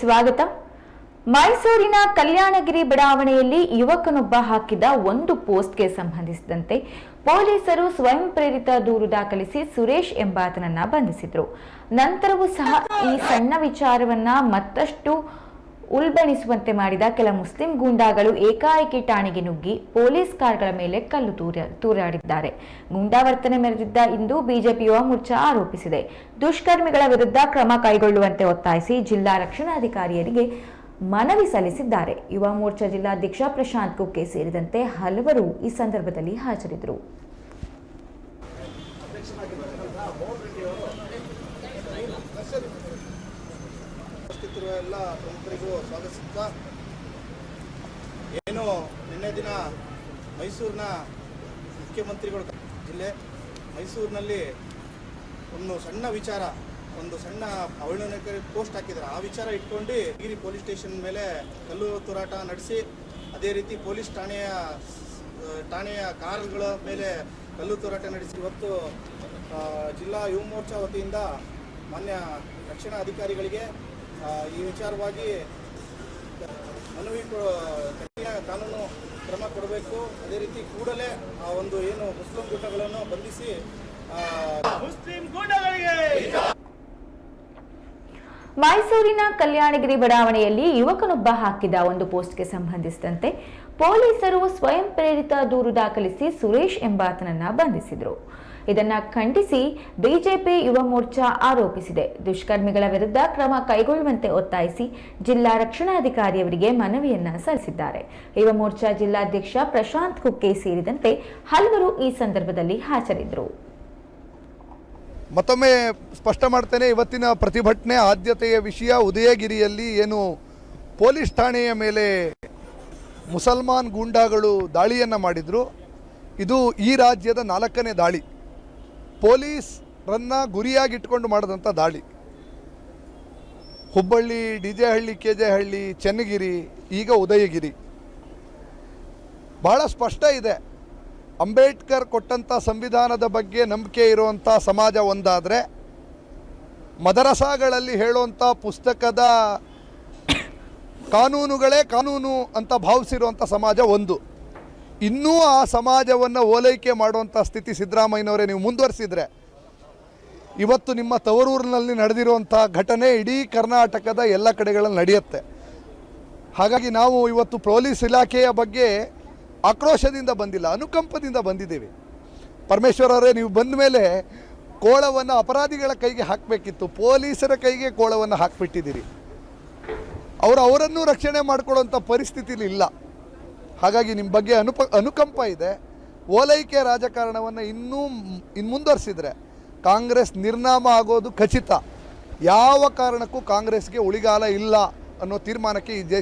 ಸ್ವಾಗತ. ಮೈಸೂರಿನ ಕಲ್ಯಾಣಗಿರಿ ಬಡಾವಣೆಯಲ್ಲಿ ಯುವಕನೊಬ್ಬ ಹಾಕಿದ ಒಂದು ಪೋಸ್ಟ್ಗೆ ಸಂಬಂಧಿಸಿದಂತೆ ಪೊಲೀಸರು ಸ್ವಯಂ ಪ್ರೇರಿತ ದೂರು ದಾಖಲಿಸಿ ಸುರೇಶ್ ಎಂಬಾತನನ್ನ ಬಂಧಿಸಿದ್ರು. ನಂತರವೂ ಸಹ ಈ ಸಣ್ಣ ವಿಚಾರವನ್ನ ಮತ್ತಷ್ಟು ಉಲ್ಬಣಿಸುವಂತೆ ಮಾಡಿದ ಕೆಲ ಮುಸ್ಲಿಂ ಗೂಂಡಾಗಳು ಏಕಾಏಕಿ ಠಾಣೆಗೆ ನುಗ್ಗಿ ಪೊಲೀಸ್ ಕಾರ್ಗಳ ಮೇಲೆ ಕಲ್ಲು ತೂರ, ತೂರಾಡಿದ್ದಾರೆ. ಗೂಂಡಾವರ್ತನೆ ಮೆರೆದಿದ್ದ ಇಂದು ಬಿಜೆಪಿ ಯುವ ಮೋರ್ಚಾ ಆರೋಪಿಸಿದೆ. ದುಷ್ಕರ್ಮಿಗಳ ವಿರುದ್ಧ ಕ್ರಮ ಕೈಗೊಳ್ಳುವಂತೆ ಒತ್ತಾಯಿಸಿ ಜಿಲ್ಲಾ ರಕ್ಷಣಾಧಿಕಾರಿಯರಿಗೆ ಮನವಿ ಸಲ್ಲಿಸಿದ್ದಾರೆ. ಯುವ ಮೋರ್ಚಾ ಜಿಲ್ಲಾಧ್ಯಕ್ಷ ಪ್ರಶಾಂತ್ ಕುಕ್ಕೆ ಸೇರಿದಂತೆ ಹಲವರು ಈ ಸಂದರ್ಭದಲ್ಲಿ ಹಾಜರಿದ್ದರು. ಎಲ್ಲ ಪ್ರಮುಖರಿಗೂ ಸ್ವಾಗತಿಸುತ್ತಾ. ಏನು, ನಿನ್ನೆ ದಿನ ಮೈಸೂರಿನ ಮುಖ್ಯಮಂತ್ರಿಗಳು ಜಿಲ್ಲೆ, ಮೈಸೂರಿನಲ್ಲಿ ಒಂದು ಸಣ್ಣ ವಿಚಾರ, ಒಂದು ಸಣ್ಣ ಅವಳಿ ಪೋಸ್ಟ್ ಹಾಕಿದ್ದಾರೆ. ಆ ವಿಚಾರ ಇಟ್ಕೊಂಡು ಗಿರಿ ಪೊಲೀಸ್ ಸ್ಟೇಷನ್ ಮೇಲೆ ಕಲ್ಲು ತೂರಾಟ ನಡೆಸಿ, ಅದೇ ರೀತಿ ಪೊಲೀಸ್ ಠಾಣೆಯ ಠಾಣೆಯ ಕಾರ್ಗಳ ಮೇಲೆ ಕಲ್ಲು ತೂರಾಟ ನಡೆಸಿ, ಇವತ್ತು ಜಿಲ್ಲಾ ಯುವ ಮೋರ್ಚಾ ವತಿಯಿಂದ ಮಾನ್ಯ ರಕ್ಷಣಾ ಅಧಿಕಾರಿಗಳಿಗೆ ಈ ವಿಚಾರವಾಗಿ ಮನವಿ ಕಾನೂನು ಕ್ರಮ ಕೊಡಬೇಕು. ಅದೇ ರೀತಿ ಕೂಡಲೇ ಆ ಒಂದು ಏನು ಮುಸ್ಲಿಂ ಗುಟಗಳನ್ನು ಬಂಧಿಸಿ ಮುಸ್ಲಿಂ ಗೂಂಡಗಳಿಗೆ ಮೈಸೂರಿನ ಕಲ್ಯಾಣಗಿರಿ ಬಡಾವಣೆಯಲ್ಲಿ ಯುವಕನೊಬ್ಬ ಹಾಕಿದ ಒಂದು ಪೋಸ್ಟ್ಗೆ ಸಂಬಂಧಿಸಿದಂತೆ ಪೊಲೀಸರು ಸ್ವಯಂ ಪ್ರೇರಿತ ದೂರು ದಾಖಲಿಸಿ ಸುರೇಶ್ ಎಂಬಾತನನ್ನ ಬಂಧಿಸಿದರು. ಇದನ್ನ ಖಂಡಿಸಿ ಬಿಜೆಪಿ ಯುವ ಮೋರ್ಚಾ ಆರೋಪಿಸಿದೆ. ದುಷ್ಕರ್ಮಿಗಳ ವಿರುದ್ಧ ಕ್ರಮ ಕೈಗೊಳ್ಳುವಂತೆ ಒತ್ತಾಯಿಸಿ ಜಿಲ್ಲಾ ರಕ್ಷಣಾಧಿಕಾರಿಯವರಿಗೆ ಮನವಿಯನ್ನ ಸಲ್ಲಿಸಿದ್ದಾರೆ. ಯುವ ಮೋರ್ಚಾ ಜಿಲ್ಲಾಧ್ಯಕ್ಷ ಪ್ರಶಾಂತ್ ಕುಕ್ಕೆ ಸೇರಿದಂತೆ ಹಲವರು ಈ ಸಂದರ್ಭದಲ್ಲಿ ಹಾಜರಿದ್ದರು. ಮತ್ತೊಮ್ಮೆ ಸ್ಪಷ್ಟ ಮಾಡ್ತೇನೆ, ಇವತ್ತಿನ ಪ್ರತಿಭಟನೆ ಆದ್ಯತೆಯ ವಿಷಯ, ಉದಯಗಿರಿಯಲ್ಲಿ ಏನು ಪೊಲೀಸ್ ಠಾಣೆಯ ಮೇಲೆ ಮುಸಲ್ಮಾನ್ ಗೂಂಡಾಗಳು ದಾಳಿಯನ್ನು ಮಾಡಿದರು. ಇದು ಈ ರಾಜ್ಯದ ನಾಲ್ಕನೇ ದಾಳಿ. ಪೊಲೀಸ್ರನ್ನು ಗುರಿಯಾಗಿಟ್ಕೊಂಡು ಮಾಡಿದಂಥ ದಾಳಿ. Hubballi D J Halli K J Halli Channagiri, ಈಗ ಉದಯಗಿರಿ. ಭಾಳ ಸ್ಪಷ್ಟ ಇದೆ. ಅಂಬೇಡ್ಕರ್ ಕೊಟ್ಟಂಥ ಸಂವಿಧಾನದ ಬಗ್ಗೆ ನಂಬಿಕೆ ಇರುವಂಥ ಸಮಾಜ ಒಂದಾದರೆ ಮದರಸಾಗಳಲ್ಲಿ ಹೇಳುವಂಥ ಪುಸ್ತಕದ ಕಾನೂನುಗಳೇ ಕಾನೂನು ಅಂತ ಭಾವಿಸಿರುವಂಥ ಸಮಾಜ ಒಂದು. ಇನ್ನೂ ಆ ಸಮಾಜವನ್ನು ಓಲೈಕೆ ಮಾಡುವಂಥ ಸ್ಥಿತಿ ಸಿದ್ದರಾಮಯ್ಯನವರೇ ನೀವು ಮುಂದುವರಿಸಿದರೆ ಇವತ್ತು ನಿಮ್ಮ ತವರೂರಿನಲ್ಲಿ ನಡೆದಿರುವಂಥ ಘಟನೆ ಇಡೀ ಕರ್ನಾಟಕದ ಎಲ್ಲ ಕಡೆಗಳಲ್ಲಿ ನಡೆಯುತ್ತೆ. ಹಾಗಾಗಿ ನಾವು ಇವತ್ತು ಪೊಲೀಸ್ ಇಲಾಖೆಯ ಬಗ್ಗೆ ಆಕ್ರೋಶದಿಂದ ಬಂದಿಲ್ಲ, ಅನುಕಂಪದಿಂದ ಬಂದಿದ್ದೇವೆ. ಪರಮೇಶ್ವರ್ ಅವರೇ ನೀವು ಬಂದ ಮೇಲೆ ಕೋಳವನ್ನು ಅಪರಾಧಿಗಳ ಕೈಗೆ ಹಾಕಬೇಕಿತ್ತು. ಪೊಲೀಸರ ಕೈಗೆ ಕೋಳವನ್ನು ಹಾಕಿಬಿಟ್ಟಿದ್ದೀರಿ. ಅವರು ಅವರನ್ನೂ ರಕ್ಷಣೆ ಮಾಡಿಕೊಳ್ಳುವಂಥ ಪರಿಸ್ಥಿತಿಲಿ ಇಲ್ಲ ಹಾಗಾಗಿ ನಿಮ್ಮ ಬಗ್ಗೆ ಅನುಪ, ಅನುಕಂಪ ಇದೆ. ಓಲೈಕೆ ರಾಜಕಾರಣವನ್ನು ಇನ್ನೂ ಇನ್ನು ಮುಂದುವರಿಸಿದರೆ ಕಾಂಗ್ರೆಸ್ ನಿರ್ನಾಮ ಆಗೋದು ಖಚಿತ. ಯಾವ ಕಾರಣಕ್ಕೂ ಕಾಂಗ್ರೆಸ್ಗೆ ಉಳಿಗಾಲ ಇಲ್ಲ ಅನ್ನೋ ತೀರ್ಮಾನಕ್ಕೆ ಈ ದೇಶ